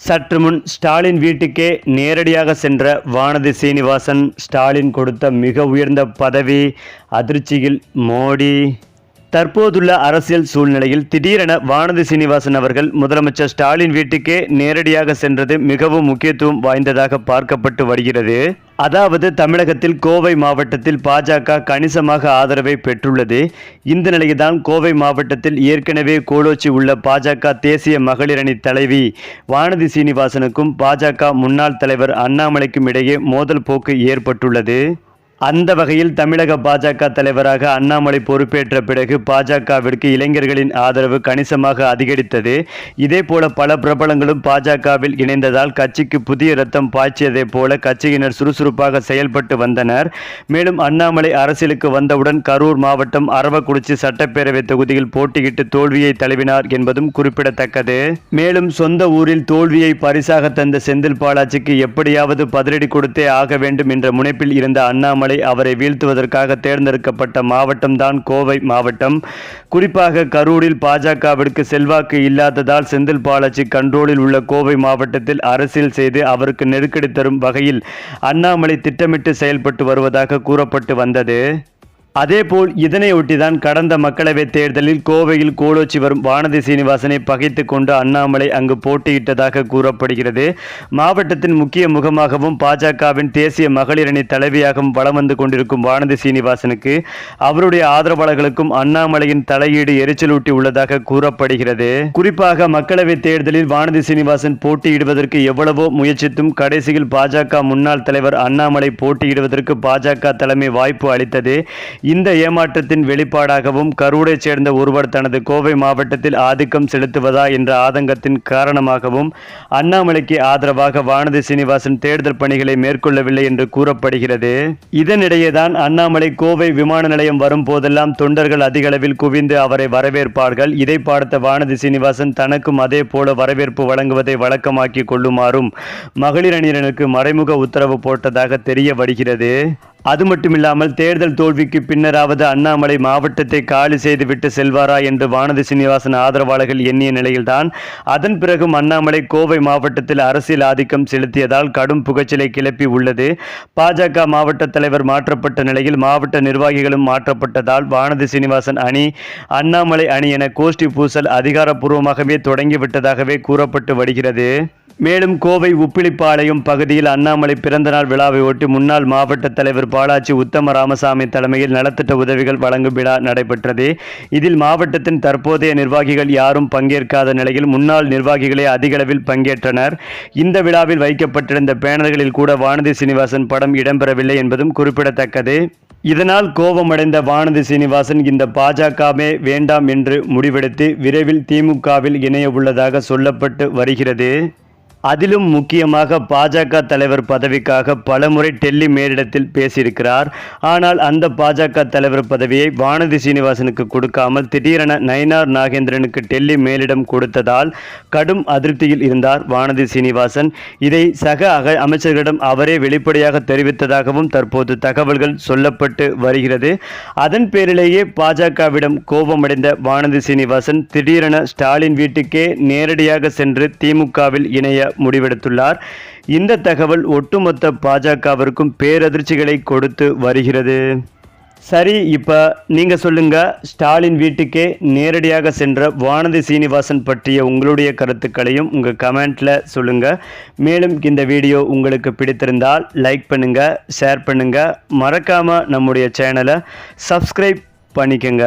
சற்று முன் ஸ்டாலின் வீட்டுக்கே நேரடியாக சென்ற வானதி சீனிவாசன் ஸ்டாலின் கொடுத்த மிக உயர்ந்த பதவி அதிர்ச்சியில் மோடி. தற்போதுள்ள அரசியல் சூழ்நிலையில் திடீரென வானதி சீனிவாசன் அவர்கள் முதலமைச்சர் ஸ்டாலின் வீட்டுக்கே நேரடியாக சென்றது மிகவும் முக்கியத்துவம் வாய்ந்ததாக பார்க்கப்பட்டு வருகிறது. அதாவது தமிழகத்தில் கோவை மாவட்டத்தில் பாஜக கணிசமாக ஆதரவை பெற்றுள்ளது. இந்த நிலையில்தான் கோவை மாவட்டத்தில் ஏற்கனவே கோலோச்சி உள்ள பாஜக தேசிய மகளிர் அணி தலைவி வானதி சீனிவாசனுக்கும் பாஜக முன்னாள் தலைவர் அண்ணாமலைக்கும் இடையே மோதல் போக்கு ஏற்பட்டுள்ளது. அந்த வகையில் தமிழக பாஜக தலைவராக அண்ணாமலை பொறுப்பேற்ற பிறகு பாஜகவிற்கு இளைஞர்களின் ஆதரவு கணிசமாக அதிகரித்தது. இதேபோல பல பிரபலங்களும் பாஜகவில் இணைந்ததால் கட்சிக்கு புதிய ரத்தம் பாய்ச்சியதைப் போல கட்சியினர் சுறுசுறுப்பாக செயல்பட்டு வந்தனர். மேலும் அண்ணாமலை அரசியலுக்கு வந்தவுடன் கரூர் மாவட்டம் அரவக்குறிச்சி சட்டப்பேரவை தொகுதியில் போட்டியிட்டு தோல்வியை தழுவினார் என்பதும் குறிப்பிடத்தக்கது. மேலும் சொந்த ஊரில் தோல்வியை பரிசாக தந்த செந்தில் பாலாஜிக்கு எப்படியாவது பதிலடி கொடுத்தே ஆக வேண்டும் என்ற முனைப்பில் இருந்த அண்ணாமலை அவரை வீழ்த்துவதற்காக தேர்ந்தெடுக்கப்பட்ட மாவட்டம்தான் கோவை மாவட்டம். குறிப்பாக கரூரில் பாஜகவிற்கு செல்வாக்கு இல்லாததால் செந்தில் பாலாஜி கண்ட்ரோலில் உள்ள கோவை மாவட்டத்தில் அரசியல் செய்து அவருக்கு நெருக்கடி தரும் வகையில் அண்ணாமலை திட்டமிட்டு செயல்பட்டு வருவதாக கூறப்பட்டு வந்தது. அதேபோல் இதனையொட்டிதான் கடந்த மக்களவைத் தேர்தலில் கோவையில் கோலோச்சி வரும் வானதி சீனிவாசனை பகைத்து கொண்டு அண்ணாமலை அங்கு போட்டியிட்டதாக கூறப்படுகிறது. மாவட்டத்தின் முக்கிய முகமாகவும் பாஜகவின் தேசிய மகளிரணி தலைவியாகவும் வலம் வந்து கொண்டிருக்கும் வானதி சீனிவாசனுக்கு அவருடைய ஆதரவாளர்களுக்கும் அண்ணாமலையின் தலையீடு எரிச்சலூட்டி உள்ளதாக கூறப்படுகிறது. குறிப்பாக மக்களவைத் தேர்தலில் வானதி சீனிவாசன் போட்டியிடுவதற்கு எவ்வளவோ முயற்சித்தும் கடைசியில் பாஜக முன்னாள் தலைவர் அண்ணாமலை போட்டியிடுவதற்கு பாஜக தலைமை வாய்ப்பு அளித்தது. இந்த ஏமாற்றத்தின் வெளிப்பாடாகவும் கரூரைச் சேர்ந்த ஒருவர் தனது கோவை மாவட்டத்தில் ஆதிக்கம் செலுத்துவதா என்ற ஆதங்கத்தின் காரணமாகவும் அண்ணாமலைக்கு ஆதரவாக வானதி சீனிவாசன் தேர்தல் பணிகளை மேற்கொள்ளவில்லை என்று கூறப்படுகிறது. இதனிடையேதான் அண்ணாமலை கோவை விமான நிலையம் வரும் போதெல்லாம் தொண்டர்கள் அதிகளவில் குவிந்து அவரை வரவேற்பார்கள். இதை பார்த்த வானதி சீனிவாசன் தனக்கும் அதே போல வரவேற்பு வழங்குவதை வழக்கமாக்கி கொள்ளுமாறும் மகளிர் அணியினருக்கு மறைமுக உத்தரவு போட்டதாக தெரிய வருகிறது. அது மட்டுமில்லாமல் தேர்தல் தோல்விக்கு பின்னராவது அண்ணாமலை மாவட்டத்தை காலி செய்துவிட்டு செல்வாரா என்று வானதி சீனிவாசன் ஆதரவாளர்கள் எண்ணிய நிலையில்தான். அதன் பிறகும் அண்ணாமலை கோவை மாவட்டத்தில் அரசியல் ஆதிக்கம் செலுத்தியதால் கடும் புகைச்சலை கிளப்பி உள்ளது. பாஜக மாவட்ட தலைவர் மாற்றப்பட்ட நிலையில் மாவட்ட நிர்வாகிகளும் மாற்றப்பட்டதால் வானதி சீனிவாசன் அணி அண்ணாமலை அணி என கோஷ்டி பூசல் அதிகாரப்பூர்வமாகவே தொடங்கிவிட்டதாகவே கூறப்பட்டு வருகிறது. மேலும் கோவை உப்பிலிப்பாளையம் பகுதியில் அண்ணாமலை பிறந்தநாள் விழாவை ஒட்டி முன்னாள் மாவட்ட தலைவர் பாலாஜி உத்தம ராமசாமி தலைமையில் நலத்திட்ட உதவிகள் வழங்கும் விழா நடைபெற்றது. இதில் மாவட்டத்தின் தற்போதைய நிர்வாகிகள் யாரும் பங்கேற்காத நிலையில் முன்னாள் நிர்வாகிகளே அதிகளவில் பங்கேற்றனர். இந்த விழாவில் வைக்கப்பட்டிருந்த பேனர்களில் கூட வானதி சீனிவாசன் படம் இடம்பெறவில்லை என்பதும் குறிப்பிடத்தக்கது. இதனால் கோபமடைந்த வானதி சீனிவாசன் இந்த பாஜகவே வேண்டாம் என்று முடிவெடுத்து விரைவில் திமுகவில் இணைய உள்ளதாக சொல்லப்பட்டு வருகிறது. அதிலும் முக்கியமாக பாஜக தலைவர் பதவிக்காக பலமுறை டெல்லி மேலிடத்தில் பேசியிருக்கிறார். ஆனால் அந்த பாஜக தலைவர் பதவியை வானதி சீனிவாசனுக்கு கொடுக்காமல் திடீரென நயினார் நாகேந்திரனுக்கு டெல்லி மேலிடம் கொடுத்ததால் கடும் அதிருப்தியில் இருந்தார் வானதி சீனிவாசன். இதை சக அக அமைச்சர்களிடம் அவரே வெளிப்படையாக தெரிவித்ததாகவும் தற்போது தகவல்கள் சொல்லப்பட்டு வருகிறது. அதன் பேரிலேயே பாஜகவிடம் கோபமடைந்த வானதி சீனிவாசன் திடீரென ஸ்டாலின் வீட்டுக்கே நேரடியாக சென்று திமுகவில் இணைய முடிவெடுத்துள்ளார். இந்த தகவல் ஒட்டுமொத்த பாஜகவிற்கும் பேரதிர்ச்சிகளை கொடுத்து வருகிறது. சரி இப்போ நீங்கள் சொல்லுங்கள் ஸ்டாலின் வீட்டுக்கே நேரடியாக சென்ற வானதி சீனிவாசன் பற்றிய உங்களுடைய கருத்துக்களையும் உங்கள் கமெண்ட்டில் சொல்லுங்கள் மேலும் இந்த வீடியோ உங்களுக்கு பிடித்திருந்தால் லைக் பண்ணுங்கள் ஷேர் பண்ணுங்கள் மறக்காமல் நம்முடைய சேனலை சப்ஸ்கிரைப் பண்ணிக்கோங்க.